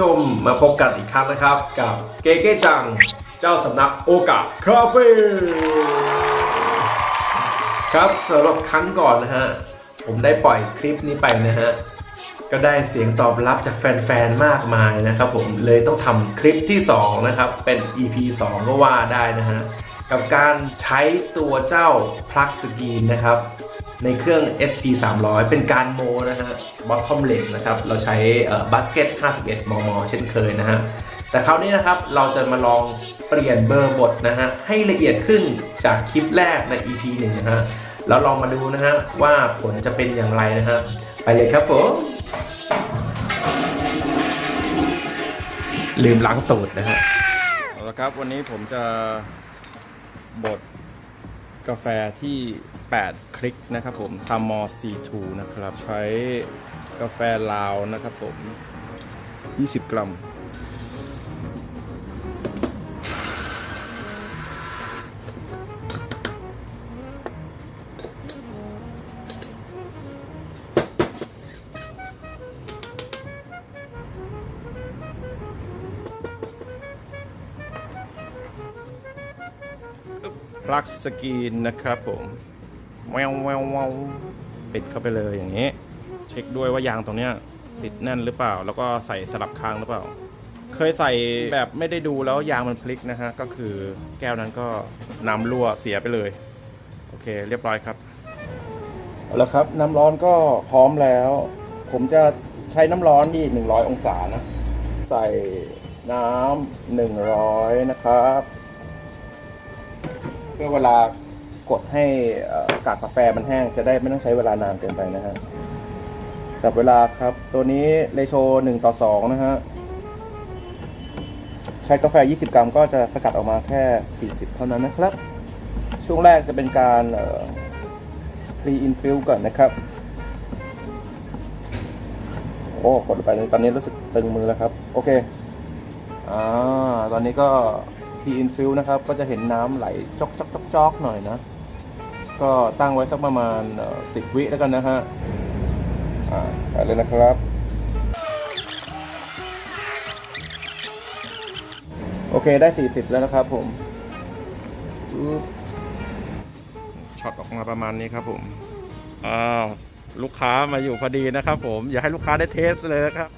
ชมมาพบกันอีกครั้งนะครับ กับเกเก้จังเจ้าสำนักโอกะคาเฟ่ครับสำหรับครั้งก่อนนะฮะ ผมได้ปล่อยคลิปนี้ไปนะฮะ ก็ได้เสียงตอบรับจากแฟนๆ มากมายนะครับผมเลยต้องทำคลิปที่ 2 นะครับ เป็น EP 2 ก็ว่าได้นะฮะ กับการใช้ตัวเจ้า plug screen นะครับ ในเครื่อง SP 300 เป็นการโมนะฮะ bottomless นะครับ เราใช้บัสเกต 51 มม เช่นเคยนะฮะ แต่คราวนี้นะครับ เราจะมาลองเปลี่ยนเบอร์บทนะฮะ ให้ละเอียดขึ้นจากคลิปแรกใน EP 1นะฮะ แล้วลองมาดูนะฮะ ว่าผลจะเป็นอย่างไรนะฮะ ไปเลยครับผมลืมล้างตูดนะฮะ เอาละครับ วันนี้ผมจะบด กาแฟที่ 8 คลิกนะครับผมทามอซีทูนะครับ ใช้กาแฟลาวนะครับผม 20 กรัม ลักสกรีนนะครับผมแววแววแววปิดเข้าไปเลยอย่างนี้ เช็คด้วยว่ายางตรงเนี้ยติดแน่นหรือเปล่า แล้วก็ใส่สลับค้างหรือเปล่า เคยใส่แบบไม่ได้ดูแล้วยางมันพลิกนะฮะ ก็คือแก้วนั้นก็น้ำรั่วเสียไปเลย โอเค เรียบร้อยครับเอาละครับ น้ำร้อนก็พร้อมแล้ว ผมจะใช้น้ำร้อนที่ 100 องศานะ ใส่น้ำ100 นะครับ พื่อเวลากดให้กากกาแฟมันแห้งจะได้ไม่ต้องใช้เวลานานเกินไปนะฮะจับเวลาครับตัวนี้เลโช1ต่อ2นะฮะใช้กาแฟ 20 กรัมก็จะสกัดออกมาแค่ 40 เท่านั้นนะครับ ช่วงแรกจะเป็นการเอ่อ pre infill ก่อนนะครับโอ้กดไปตอนนี้รู้สึกตึงมือแล้วครับ โอเคอ่าตอนนี้ก็ ทีอินฟิลนะครับ ก็จะเห็นน้ำไหลจอกจอกจอกจอกหน่อยนะ ก็ตั้งไว้สักประมาณสิบวิแล้วกันนะฮะอ่าไปเลยนะครับ โอเคได้ 40 แล้วนะครับผมช็อตออกมาประมาณนี้ครับผมอ้าวลูกค้ามาอยู่พอดีนะครับผม อยากให้ลูกค้าได้เทสเลยนะครับ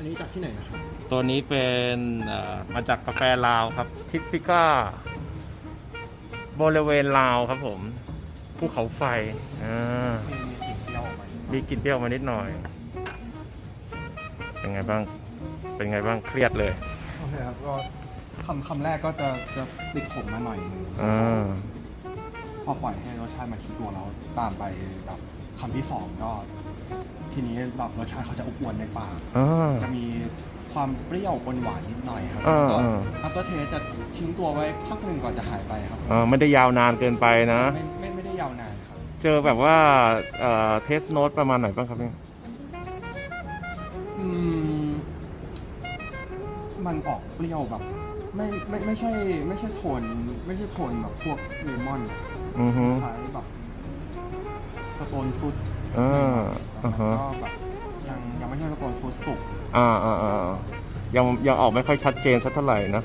อันนี้จากที่ไหนนะครับตัวนี้เป็นเอ่อมาจากกาแฟลาวครับ ทิปปิก้าบริเวณลาวครับผมภูเขาไฟอ่ามีกลิ่นเปรี้ยวออกมามีกลิ่นเปรี้ยวมานิดหน่อย เป็นไงบ้าง เป็นไงบ้างเครียดเลยโอเคครับก็คำคำแรกก็จะจะติดขมมาหน่อยหนึงอ่าพอปล่อยให้รสชาติมาคิดตัวแล้วตามไปแบบคำที่สองก็ ทีนี้แบบรสชาติเขาจะอบอวนในปากอ่า จะมีความเปรี้ยวปนหวานนิดหน่อยครับอ่าแล้วก็ อ่าอัปเตอร์เทสจะทิ้งตัวไว้พักหนึ่งก่อนจะหายไปครับอ่าไม่ได้ยาวนานเกินไปนะ ไม่ไม่ไม่ได้ยาวนานครับ เจอแบบว่าเอ่อเทสโนตประมาณไหนบ้างครับเนี่ยอืมมันออกเปรี้ยวแบบ ไม่ไม่ไม่ใช่ ไม่ใช่โทน ไม่ใช่โทนแบบพวกเลมอนอือฮึคล้ายแบบสโตนฟรุต อ่าแต่อ่ามันฮะ ก็แบบยังยังไม่ใช่สโตนฟรุตสุกอ่าอ่าอ่ายังยังออกไม่ค่อยชัดเจนสักเท่าไหร่นะ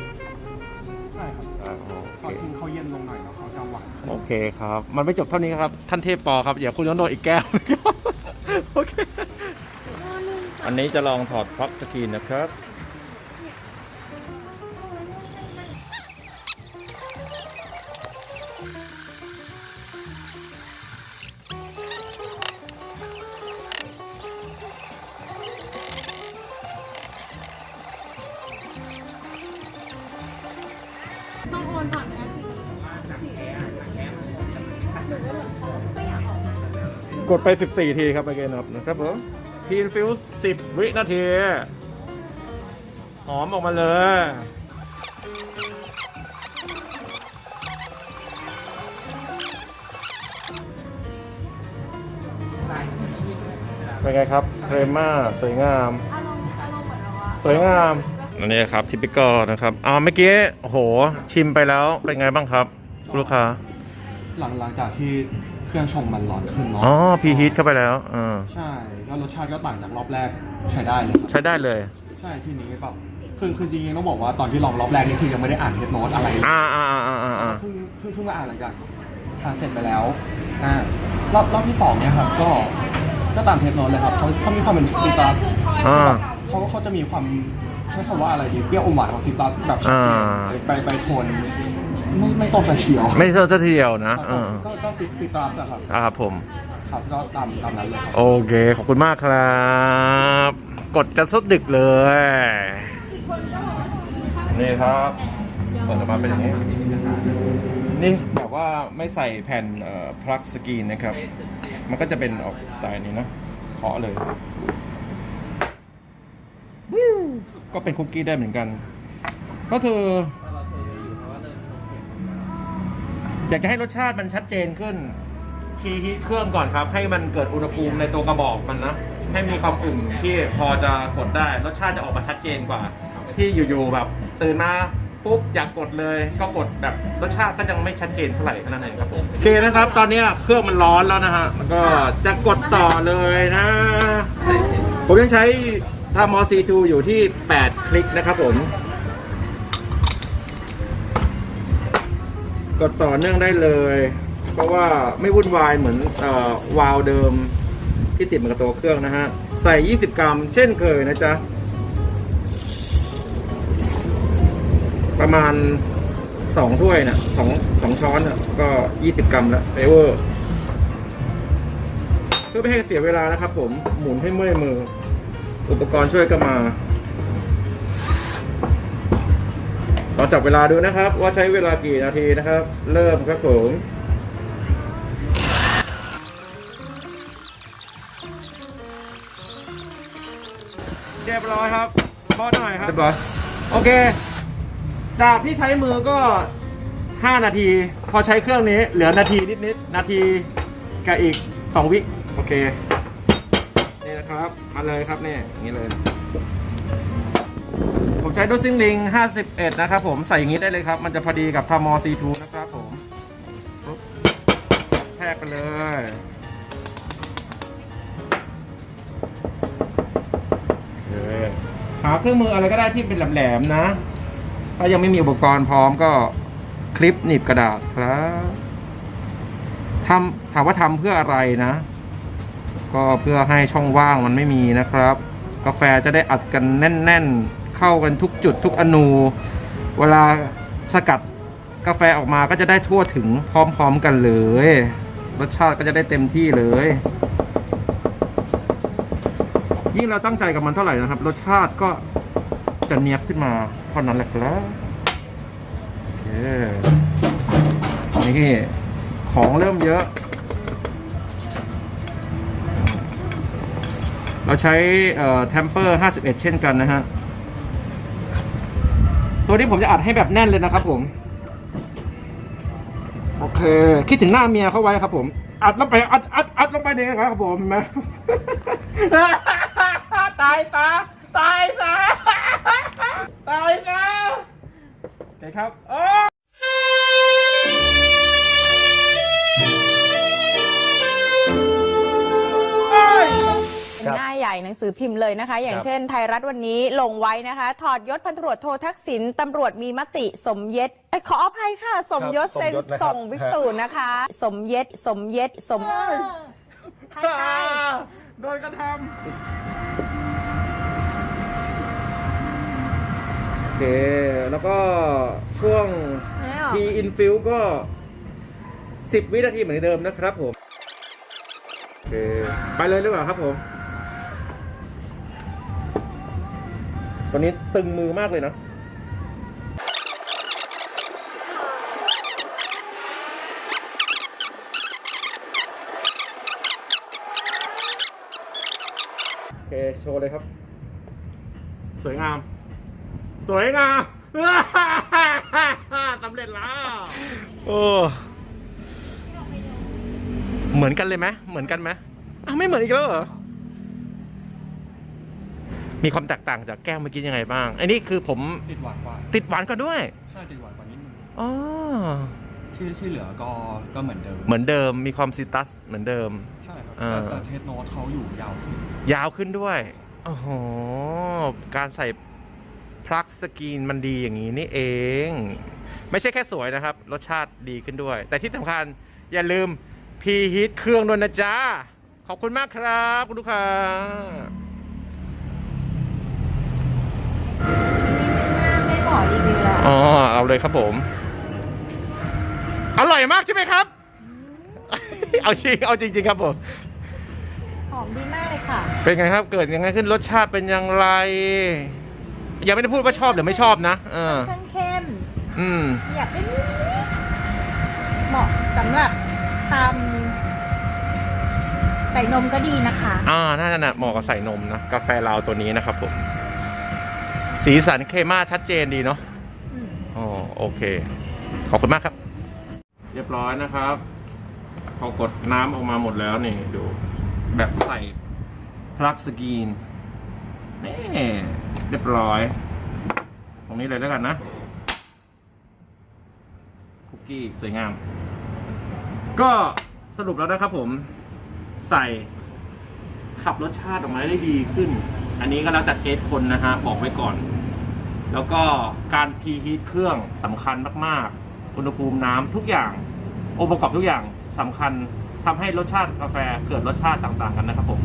ใช่ครับอ่าพโออเคทิ้งเขาเย็นลงหน่อยแล้วเขาจะหวานขึ้น โอเคครับ มันไม่จบเท่านี้ครับ ท่านเทพปอครับอย่าคุณต้องโดนอีกแก้วโอเค อันนี้จะลองถอดพลักสกรีนนะครับ กดไป 14 ทีครับไปเกนครับนะครับผมทีนฟิว10วินาที หอมออกมาเลย เป็นไงครับ เครม่าสวยงามอารมณ์อารมณ์เหมือนแบบว่าสวยงามอันนี้ครับทิปิกอนะครับอ่าเมื่อกี้โอ้โหชิมไปแล้วเป็นไงบ้างครับ ลูกค้า หลังหลังจากที่ ครื่องชงมันร้อนขึ้นเนาะอ๋อพีฮีทเข้าไปแล้วอ่าใช่ก็รสชาติก็ต่างจากรอบแรกใช้ได้เลยครับใช้ได้เลย ใช่ที่นี้แบบคือคือจริงๆต้องบอกว่าตอนที่ลองรอบแรกนี่คือยังไม่ได้อ่านเทสโนตอะไรเลยอ่าอ่าอ่าอ่าอ่าเพิ่งเพิ่งเพิ่งมาอ่านหลังจากทานเสร็จไปแล้วอ่ารอบรอบที่สองเนี่ยครับก็ก็ตามเทสโนตเลยครับเขาเขามีความเป็นซิตรัสอ่าเขาเขาจะมีความใช้คำว่าอะไรดีเปรี้ยวอมหวานของซิตรัสแบบชัดเจนอ่าไปไปโทน ไม่ไม่ตรงกับเขียวไม่เซอร์ทีเดียวนะครับอ่าก็ก็ซิซิตรัสอะครับอ่าครับผม ครับก็ตามตามนั้นเลยครับ โอเค ขอบคุณมากครับ กดกันสุดดึกเลย นี่ครับเปิดออกมาเป็นอย่างนี้ นี่แบบว่าไม่ใส่แผ่นเอ่อพลักสกรีนนะครับ มันก็จะเป็นออกสไตล์นี้นะเคาะเลยวิวก็เป็นคุกกี้ได้เหมือนกัน ก็คือ อยากจะให้รสชาติมันชัดเจนขึ้นคีย์ฮีทเครื่องก่อนครับ ให้มันเกิดอุณหภูมิในตัวกระบอกมันนะ ให้มีความอุ่นที่พอจะกดได้ รสชาติจะออกมาชัดเจนกว่า ที่อยู่ๆแบบตื่นมาปุ๊บอยากกดเลยก็กดแบบรสชาติก็ยังไม่ชัดเจนเท่าไหร่เท่านั้นเองครับผมโอเคนะครับ ตอนนี้เครื่องมันร้อนแล้วนะฮะแล้วก็จะกดต่อเลยนะ ผมยังใช้ทามอ C2 อยู่ที่ 8 คลิกนะครับผม กดต่อเนื่องได้เลย เพราะว่าไม่วุ่นวายเหมือนออวาล์วเดิมที่ติดมากับตัวเครื่องนะฮะ ใส่ 20 กรัม เช่นเคยนะจ๊ะ ประมาณ 2 ถ้วยนะ่ะสองสองช้อนน่ะก็ 20 กรัมล้วเอเวอร์เพื่อไม่ให้เสียเวลานะครับผมหมุนให้เมื่อยมือ อุปกรณ์ช่วยก็มา ลองจับเวลาดูนะครับ ว่าใช้เวลากี่นาทีนะครับ เริ่มครับผมเรียบร้อยครับบอสหน่อยครับเรียบร้อยโอเค จากที่ใช้มือก็ 5 นาที พอใช้เครื่องนี้เหลือนาทีนิดๆนาทีกับอีก 2 วิโอเคนี่นะครับมาเลยครับนี่อย่างนี้เลย ผมใช้ดูซิงลิง 51 นะครับผมใส่อย่างนี้ได้เลยครับ มันจะพอดีกับทามอ C2 นะครับผมปุ๊บแทกไปเลยโอเคหาเครื่องมืออะไรก็ได้ที่เป็นแหลมๆนะ ถ้ายังไม่มีอุปกรณ์พร้อมก็คลิปหนีบกระดาษครับทำถามว่าทำเพื่ออะไรนะ ก็เพื่อให้ช่องว่างมันไม่มีนะครับ กาแฟจะได้อัดกันแน่น ๆ เข้ากันทุกจุดทุกอนู เวลาสกัดกาแฟออกมาก็จะได้ทั่วถึงพร้อมๆกันเลย รสชาติก็จะได้เต็มที่เลย ยิ่งเราตั้งใจกับมันเท่าไหร่นะครับ รสชาติก็จะเนียบขึ้นมาเท่านั้นแหละครับโอเคนี่ของเริ่มเยอะ เราใช้เอ่อ Temper 51 เช่นกันนะฮะ ตัวนี้ผมจะอัดให้แบบแน่นเลยนะครับผม โอเค คิดถึงหน้าเมียเขาไว้ครับผม อัดลงไปอัดอัดอัดลงไปเลยครับผมนะตายตาตายซะตายซะโอเคครับ หน้าใหญ่หนังสือพิมพ์เลยนะคะ อย่างเช่นไทยรัฐวันนี้ลงไว้นะคะ ถอดยศพันตำรวจโททักษิณตำรวจมีมติสมเย็ดเอ้ยขออภัยค่ะ สมยศครับเซ็นสมยศนะครับส่งวิกตูนะคะ สมเย็ดสมเย็ดสมใครตายโดนกระทำโอเค แล้วก็ช่วง P infill ก็ 10 วินาทีเหมือนเดิมนะครับผมโอเค ไปเลยหรือเปล่าครับผม ตอนนี้ตึงมือมากเลยนะโอเคโชว์เลยครับ สวยงาม สวยงามสำเร็จแล้ว โอ้เหมือนกันเลยไหมเหมือนกันไหมอ้าวไม่เหมือนอีกแล้วเหรอ มีความแตกต่างจากแก้วเมื่อกี้ยังไงบ้าง อันนี้คือผมติดหวานกว่าติดหวานก่อนด้วยใช่ติดหวานกว่านิดนึงอ๋อที่ที่เหลือก็ก็เหมือนเดิม เหมือนเดิมมีความซิตัสเหมือนเดิมใช่ครับอ่าแต่แต่เทสโนตเขาอยู่ยาวขึ้นยาวขึ้นด้วยโอ้โหการใส่พลักสกรีนมันดีอย่างนี้นี่เอง ไม่ใช่แค่สวยนะครับ รสชาติดีขึ้นด้วย แต่ที่สำคัญอย่าลืมพีฮีทเครื่องด้วยนะจ๊ะ ขอบคุณมากครับ คุณลูกค้า ไม่หมอรีวิวแล้วอ๋อเอาเลยครับผม อร่อยมากใช่ไหมครับ เอาจริงเอาจริงๆครับผม หอมดีมากเลยค่ะ เป็นไงครับ เกิดยังไงขึ้นรสชาติเป็นอย่างไร ยังไม่ได้พูดว่าชอบหรือไม่ชอบนะเออเครื่องเข้มอืมอยากได้นิดๆเหมาะสำหรับทำใส่นมก็ดีนะคะ อ่าน่าจะนะเหมาะกับใส่นมนะกาแฟลาวตัวนี้นะครับผม สีสันเคมาชัดเจนดีเนาะอืมอ๋อโอเค ขอบคุณมากครับ เรียบร้อยนะครับ พอกดน้ำออกมาหมดแล้วนี่ดู แบบใส่พลักสกรีนนี่เรียบร้อย ตรงนี้เลยแล้วกันนะ คุกกี้สวยงาม ก็สรุปแล้วนะครับผมใส่ขับรสชาติออกมาได้ดีขึ้น อันนี้ก็แล้วแต่เทสคนนะฮะบอกไว้ก่อน แล้วก็การพีฮีทเครื่องสำคัญมากๆ อุณหภูมิน้ำทุกอย่างองค์ประกอบทุกอย่างสำคัญทำให้รสชาติกาแฟเกิดรสชาติต่างๆกันนะครับผม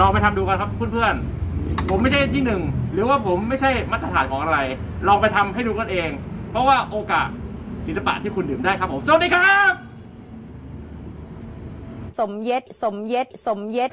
ลองไปทำดูกันครับเพื่อนๆ ผมไม่ใช่ที่หนึ่งหรือว่าผมไม่ใช่มาตรฐานของอะไร ลองไปทำให้ดูกันเอง เพราะว่าโอกาสศิลปะที่คุณดื่มได้ครับผมสวัสดีครับ สมเย็ด สมเย็ด สมเย็ด